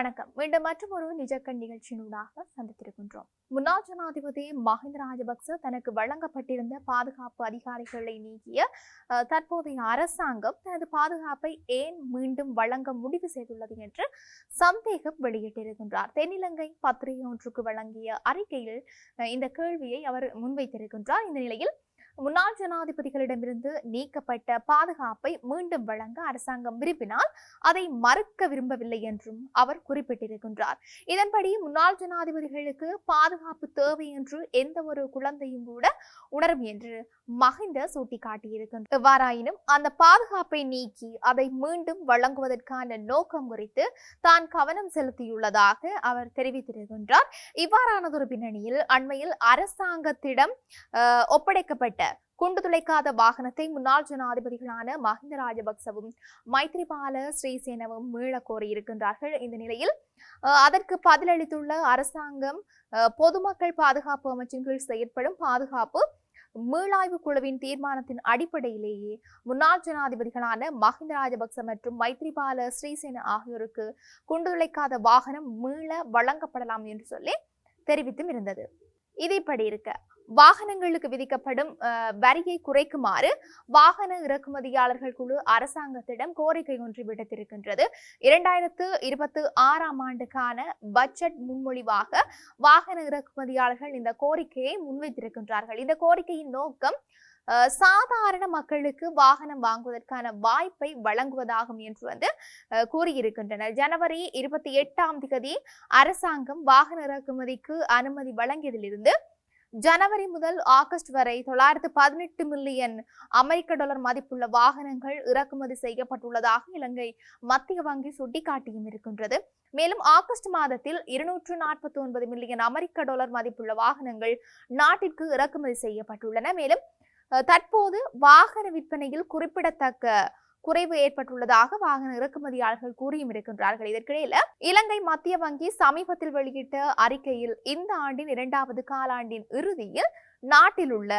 வணக்கம். மீண்டும் மற்றும் ஒரு நிஜக்கண் நிகழ்ச்சியினூடாக சந்தித்திருக்கின்றோம். முன்னாள் ஜனாதிபதி மஹிந்த ராஜபக்ச தனக்கு வழங்கப்பட்டிருந்த பாதுகாப்பு அதிகாரிகளை நீக்கிய தற்போதைய அரசாங்கம் தனது பாதுகாப்பை ஏன் மீண்டும் வழங்க முடிவு செய்துள்ளது என்று சந்தேகம் வெளியிட்டிருக்கின்றார். தென்னிலங்கை பத்திரிகை ஒன்றுக்கு வழங்கிய அறிக்கையில் இந்த கேள்வியை அவர் முன்வைத்திருக்கின்றார். இந்த நிலையில் முன்னாள் ஜனாதிபதிகளிடமிருந்து நீக்கப்பட்ட பாதுகாப்பை மீண்டும் வழங்க அரசாங்கம் விரும்பினால் அதை மறுக்க விரும்பவில்லை என்றும் அவர் குறிப்பிட்டிருக்கின்றார். இதன்படி முன்னாள் ஜனாதிபதிகளுக்கு பாதுகாப்பு தேவை என்று எந்த ஒரு குழந்தையும் கூட உணரும் என்று மஹிந்த சுட்டிக்காட்டியிருக்கின்றார் எவ்வாறாயினும் அந்த பாதுகாப்பை நீக்கி அதை மீண்டும் வழங்குவதற்கான நோக்கம் குறித்து தான் கவனம் செலுத்தியுள்ளதாக அவர் தெரிவித்திருக்கின்றார். இவ்வாறானதொரு பின்னணியில் அண்மையில் அரசாங்கத்திடம் ஒப்படைக்கப்பட்ட குண்டு துளைக்காத வாகனத்தை முன்னாள் ஜனாதிபதிகளான மஹிந்த ராஜபக்சவும் மைத்ரிபால ஸ்ரீசேனவும் மீளக் கோரியிருக்கின்றார்கள் இந்த நிலையில் அதற்கு பதிலளித்துள்ள அரசாங்கம் பொதுமக்கள் பாதுகாப்பு அமைச்சின் கீழ் செயற்படும் பாதுகாப்பு மீளாய்வு குழுவின் தீர்மானத்தின் அடிப்படையிலேயே முன்னாள் ஜனாதிபதிகளான மஹிந்த ராஜபக்ச மற்றும் மைத்ரிபால ஸ்ரீசேன ஆகியோருக்கு குண்டு துளைக்காத வாகனம் மீள வழங்கப்படலாம் என்று சொல்லி தெரிவித்தும் இருந்தது. இது இப்படி இருக்க. வாகனங்களுக்கு விதிக்கப்படும் வரியை குறைக்குமாறு வாகன இறக்குமதியாளர்கள் குழு அரசாங்கத்திடம் கோரிக்கை ஒன்று விடுத்திருக்கின்றது. இரண்டாயிரத்து இருபத்தி ஆறாம் ஆண்டுக்கான பட்ஜெட் முன்மொழிவாக வாகன இறக்குமதியாளர்கள் இந்த கோரிக்கையை முன்வைத்திருக்கின்றார்கள். இந்த கோரிக்கையின் நோக்கம் சாதாரண மக்களுக்கு வாகனம் வாங்குவதற்கான வாய்ப்பை வழங்குவதாகும் என்று வந்து கூறியிருக்கின்றனர். ஜனவரி இருபத்தி எட்டாம் தேதி அரசாங்கம் வாகன இறக்குமதிக்கு அனுமதி வழங்கியதிலிருந்து ஜனவரி முதல் ஆகஸ்ட் வரை தொள்ளாயிரத்து பதினெட்டு மில்லியன் அமெரிக்க டாலர் மதிப்புள்ள வாகனங்கள் இறக்குமதி செய்யப்பட்டுள்ளதாக இலங்கை மத்திய வங்கி சுட்டிக்காட்டியும் இருக்கின்றது. மேலும் ஆகஸ்ட் மாதத்தில் இருநூற்று நாற்பத்தி ஒன்பது மில்லியன் அமெரிக்க டாலர் மதிப்புள்ள வாகனங்கள் நாட்டிற்கு இறக்குமதி செய்யப்பட்டுள்ளன. மேலும் தற்போது வாகன விற்பனையில் குறிப்பிடத்தக்க குறைவு ஏற்பட்டுள்ளதாக வாகன இறக்குமதியாளர்கள் கூறியும் இருக்கின்றார்கள். இதற்கிடையில இலங்கை மத்திய வங்கி சமீபத்தில் வெளியிட்ட அறிக்கையில் இந்த ஆண்டின் இரண்டாவது காலாண்டின் இறுதியில் நாட்டில் உள்ள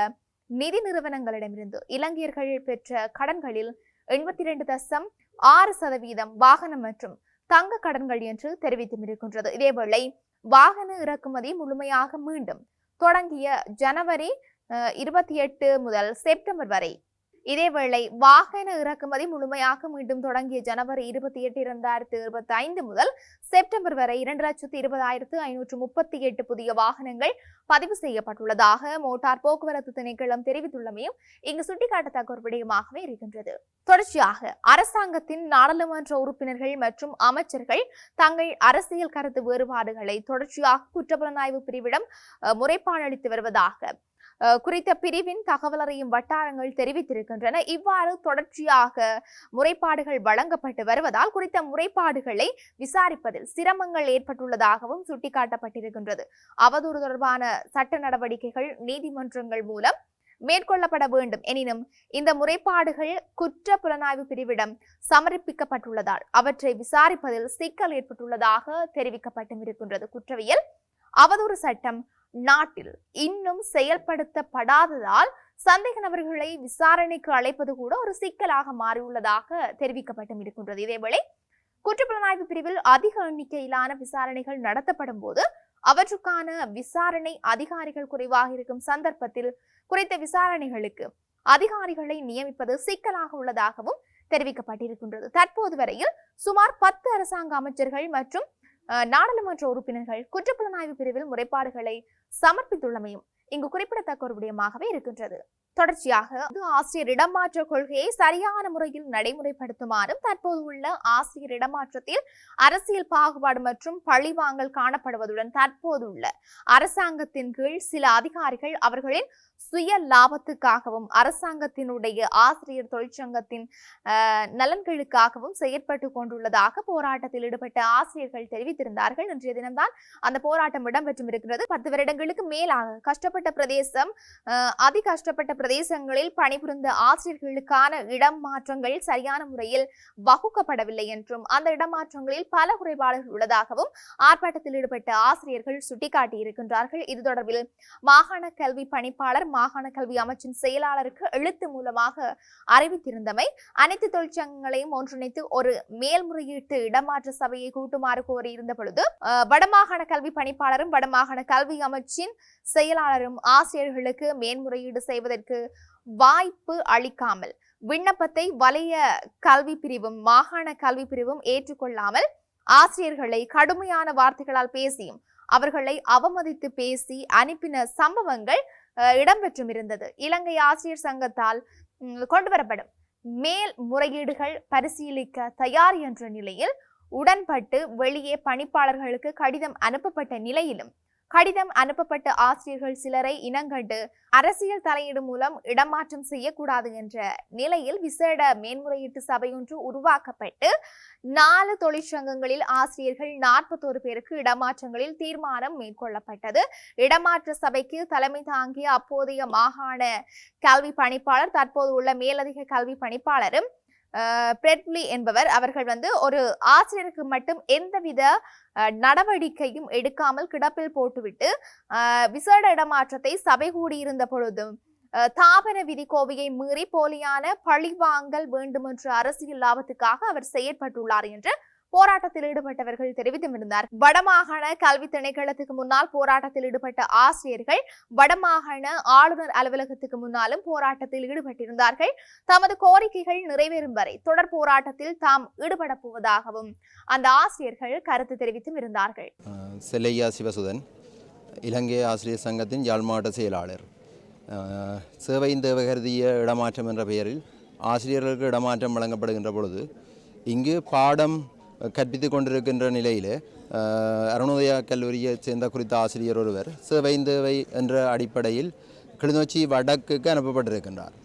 நிதி நிறுவனங்களிடமிருந்து இலங்கையர்கள் பெற்ற கடன்களில் எண்பத்தி இரண்டு தசம் ஆறு சதவீதம் வாகனம் மற்றும் தங்க கடன்கள் என்று தெரிவித்தும் இருக்கின்றது. இதேவேளை வாகன இறக்குமதி முழுமையாக மீண்டும் தொடங்கிய ஜனவரி இருபத்தி எட்டு முதல் செப்டம்பர் வரை இதேவேளை வாகன இறக்குமதி முழுமையாக மீண்டும் தொடங்கிய ஜனவரி இருபத்தி எட்டு இரண்டாயிரத்து இருபத்தி ஐந்து முதல் செப்டம்பர் வரை இரண்டு லட்சத்து இருபதாயிரத்து ஐநூற்று முப்பத்தி எட்டு புதிய வாகனங்கள் பதிவு செய்யப்பட்டுள்ளதாக மோட்டார் போக்குவரத்து திணைக்களம் தெரிவித்துள்ளமையும் இங்கு சுட்டிக்காட்டத்தக்க ஒரு விடயமாகவே இருக்கின்றது. தொடர்ச்சியாக அரசாங்கத்தின் நாடாளுமன்ற உறுப்பினர்கள் மற்றும் அமைச்சர்கள் தங்கள் அரசியல் கருத்து வேறுபாடுகளை தொடர்ச்சியாக குற்றப்புலனாய்வு பிரிவிடம் முறைப்பாடளித்து முறைப்பாடு அளித்து வருவதாக குறித்த பிரிவின் தகவல் அறியும் வட்டாரங்கள் தெரிவித்திருக்கின்றன. இவ்வாறு தொடர்ச்சியாக முறைப்பாடுகள் வழங்கப்பட்டு வருவதால் குறித்த முறைப்பாடுகளை விசாரிப்பதில் சிரமங்கள் ஏற்பட்டுள்ளதாகவும் சுட்டிக்காட்டப்பட்டிருக்கின்றது. அவதூறு தொடர்பான சட்ட நடவடிக்கைகள் நீதிமன்றங்கள் மூலம் மேற்கொள்ளப்பட வேண்டும். எனினும் இந்த முறைப்பாடுகள் குற்ற புலனாய்வு பிரிவிடம் சமர்ப்பிக்கப்பட்டுள்ளதால் அவற்றை விசாரிப்பதில் சிக்கல் ஏற்பட்டுள்ளதாக தெரிவிக்கப்பட்டும் இருக்கின்றது. குற்றவியல் அவதூறு சட்டம் நாட்டில் இன்னும் செயல்படுத்தப்படாததால் சந்தேக நபர்களை விசாரணைக்கு அழைப்பது கூட ஒரு சிக்கலாக மாறியுள்ளதாக தெரிவிக்கப்பட்டும் இருக்கின்றது. இதேவேளை குற்றப்புலனாய்வு பிரிவில் அதிக எண்ணிக்கையிலான விசாரணைகள் நடத்தப்படும் போது அவற்றுக்கான விசாரணை அதிகாரிகள் குறைவாக இருக்கும் சந்தர்ப்பத்தில் குறித்த விசாரணைகளுக்கு அதிகாரிகளை நியமிப்பது சிக்கலாக உள்ளதாகவும் தெரிவிக்கப்பட்டிருக்கின்றது. தற்போது வரையில் சுமார் பத்து அரசாங்க அமைச்சர்கள் மற்றும் நாடாளுமன்ற உறுப்பினர்கள் குற்றப்புலனாய்வு பிரிவில் முறைப்பாடுகளை சமர்ப்பித்துள்ளமையும் இங்கு குறிப்பிடத்தக்க ஒரு விடயமாகவே இருக்கின்றது. தொடர்ச்சியாக ஆசிரியர் இடமாற்ற கொள்கையை சரியான முறையில் நடைமுறைப்படுத்துமாறும் தற்போது உள்ள ஆசிரியர் இடமாற்றத்தில் அரசியல் பாகுபாடு மற்றும் பழிவாங்கல் காணப்படுவதுடன் தற்போதுள்ள அரசாங்கத்தின் கீழ் சில அதிகாரிகள் அவர்களின் சுய லாபத்துக்காகவும் அரசாங்கத்தினுடைய ஆசிரியர் தொழிற்சங்கத்தின் நலன்களுக்காகவும் செயற்பட்டு கொண்டுள்ளதாக போராட்டத்தில் ஈடுபட்ட ஆசிரியர்கள் தெரிவித்திருந்தார்கள். இன்றைய தினம்தான் அந்த போராட்டம் இடம்பெற்றும் இருக்கிறது பத்து வருடங்களுக்கு மேலாக கஷ்டப்பட்ட பிரதேசம் அதி கஷ்டப்பட்ட பிரதேசங்களில் பணிபுரிந்த ஆசிரியர்களுக்கான இடம் மாற்றங்கள் சரியான முறையில் வகுக்கப்படவில்லை என்றும் அந்த இடமாற்றங்களில் பல குறைபாடுகள் உள்ளதாகவும் ஆர்ப்பாட்டத்தில் ஈடுபட்ட ஆசிரியர்கள் சுட்டிக்காட்டியிருக்கின்றார்கள் இது தொடர்பில் மாகாண கல்வி பணிப்பாளர் மாகாண கல்வி அமைச்சின் செயலாளருக்கு எழுத்து மூலமாக அறிவித்திருந்தமை அனைத்து தொழிற்சங்கங்களையும் ஒன்றிணைத்து ஒரு மேல்முறையீட்டு இடமாற்ற சபையை கூட்டுமாறு கோரியிருந்த பொழுது வடமாகாண கல்வி பணிப்பாளரும் வடமாகாண கல்வி அமைச்சின் செயலாளரும் ஆசிரியர்களுக்கு மேன்முறையீடு செய்வதற்கு வாய்ப்பு அளிக்காமல் விண்ணப்பத்தை வலைய கல்வி பிரிவும் மாகாண கல்வி பிரிவும் ஏற்றுக்கொள்ளாமல் ஆசிரியர்களை கடுமையான வார்த்தைகளால் பேசியும் அவர்களை அவமதித்து பேசி அனுப்பின சம்பவங்கள் இடம்பெற்றும் இருந்தது. இலங்கை ஆசிரியர் சங்கத்தால் கொண்டுவரப்படும் மேல் முறையீடுகள் பரிசீலிக்க தயார் என்ற நிலையில் உடன்பட்டு வெளியே பணிப்பாளர்களுக்கு கடிதம் அனுப்பப்பட்ட நிலையிலும் கடிதம் அனுப்பப்பட்ட ஆசிரியர்கள் சிலரை இனங்கண்டு அரசியல் தலையீடு மூலம் இடமாற்றம் செய்யக்கூடாது என்ற நிலையில் விசேட மேன்முறையீட்டு சபையொன்று உருவாக்கப்பட்டு நாலு தொழிற்சங்கங்களில் ஆசிரியர்கள் நாற்பத்தோரு பேருக்கு இடமாற்றங்களில் தீர்மானம் மேற்கொள்ளப்பட்டது. இடமாற்ற சபைக்கு தலைமை தாங்கிய அப்போதைய மாகாண கல்வி பணிப்பாளர் தற்போது உள்ள மேலதிக கல்வி பணிப்பாளரும் பிரெட்லி என்பவர். அவர்கள் வந்து ஒரு ஆசிரியருக்கு மட்டும் எந்தவித நடவடிக்கையும் எடுக்காமல் கிடப்பில் போட்டுவிட்டு விசேட இடமாற்றத்தை சபை கூடியிருந்த பொழுதும் தாபன விதி கோவையை மீறி போலியான பழிவாங்கல் வேண்டுமென்ற அரசியல் லாபத்துக்காக அவர் செயற்பட்டுள்ளார் என்று போராட்டத்தில் ஈடுபட்டவர்கள் தெரிவித்திருந்தார் வடமாகாண கல்வி திணைக்களத்துக்கு முன்னால் போராட்டத்தில் ஈடுபட்ட ஆசிரியர்கள் வடமாகாண ஆளுநர் அலுவலகத்துக்கு முன்னாலும் போராட்டத்தில் ஈடுபட்டிருந்தார்கள். தமது கோரிக்கைகள் நிறைவேறும் வரை தொடர் போராட்டத்தில் தாம் ஈடுபட போவதாகவும் அந்த ஆசிரியர்கள் கருத்து தெரிவித்தும் இருந்தார்கள். செல்லையா சிவசுதன் இலங்கை ஆசிரியர் சங்கத்தின் யாழ் மாவட்ட செயலாளர். சேவையின் தேவகருதிய இடமாற்றம் என்ற பெயரில் ஆசிரியர்களுக்கு இடமாற்றம் வழங்கப்படுகின்ற பொழுது இங்கு பாடம் கற்பித்து கொண்டிருக்கின்ற நிலையில் அருணோதயா கல்லூரியை சேர்ந்த குறித்த ஆசிரியர் ஒருவர் சிவைந்தவை தேவை என்ற அடிப்படையில் கிளிநொச்சி வடக்குக்கு அனுப்பப்பட்டிருக்கின்றார்.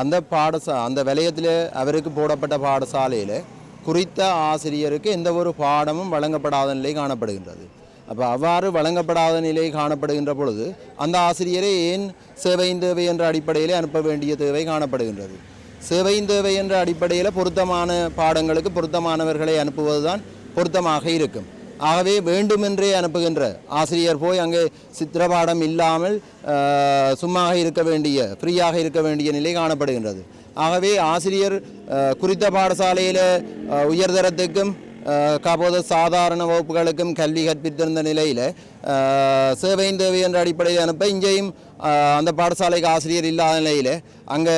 அந்த பாடசா அந்த வலயத்தில் அவருக்கு போடப்பட்ட பாடசாலையில் குறித்த ஆசிரியருக்கு எந்த ஒரு பாடமும் வழங்கப்படாத நிலை காணப்படுகின்றது. அப்போ அவ்வாறு வழங்கப்படாத நிலை காணப்படுகின்ற பொழுது அந்த ஆசிரியரை ஏன் சேவையின் தேவை என்ற அடிப்படையிலே அனுப்ப வேண்டிய தேவை காணப்படுகின்றது? சேவையும் தேவை என்ற அடிப்படையில் பொருத்தமான பாடங்களுக்கு பொருத்தமானவர்களை அனுப்புவதுதான் பொருத்தமாக இருக்கும். ஆகவே வேண்டுமென்றே அனுப்புகின்ற ஆசிரியர் போய் அங்கே சித்திரபாடம் இல்லாமல் சும்மாக இருக்க வேண்டிய ஃப்ரீயாக இருக்க வேண்டிய நிலை காணப்படுகின்றது. ஆகவே ஆசிரியர் குறித்த பாடசாலையில் உயர்தரத்துக்கும் காப்போது சாதாரண வகுப்புகளுக்கும் கல்வி கற்பித்திருந்த நிலையில் சேவையின் தேவை என்ற அடிப்படையில் அனுப்ப இங்கேயும் அந்த பாடசாலைக்கு ஆசிரியர் இல்லாத நிலையில் அங்கே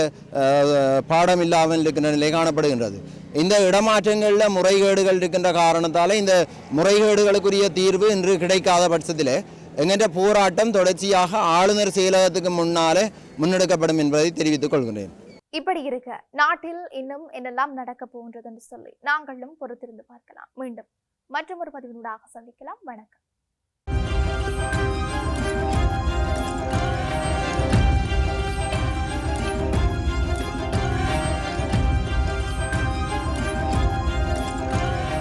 பாடம் இல்லாமல் இருக்கின்ற நிலை காணப்படுகின்றது. இந்த இடமாற்றங்களில் முறைகேடுகள் இருக்கின்ற காரணத்தால் இந்த முறைகேடுகளுக்குரிய தீர்வு இன்று கிடைக்காத பட்சத்தில் எங்கிற போராட்டம் தொடர்ச்சியாக ஆளுநர் செயலகத்துக்கு முன்னாலே முன்னெடுக்கப்படும் என்பதை தெரிவித்துக் கொள்கிறேன் இப்படி இருக்க நாட்டில் இன்னும் என்னெல்லாம் நடக்க போகின்றது என்று சொல்லி நாங்களும் பொறுத்திருந்து பார்க்கலாம். மீண்டும் மற்றொரு பதிவினூடாக சந்திக்கலாம். வணக்கம்.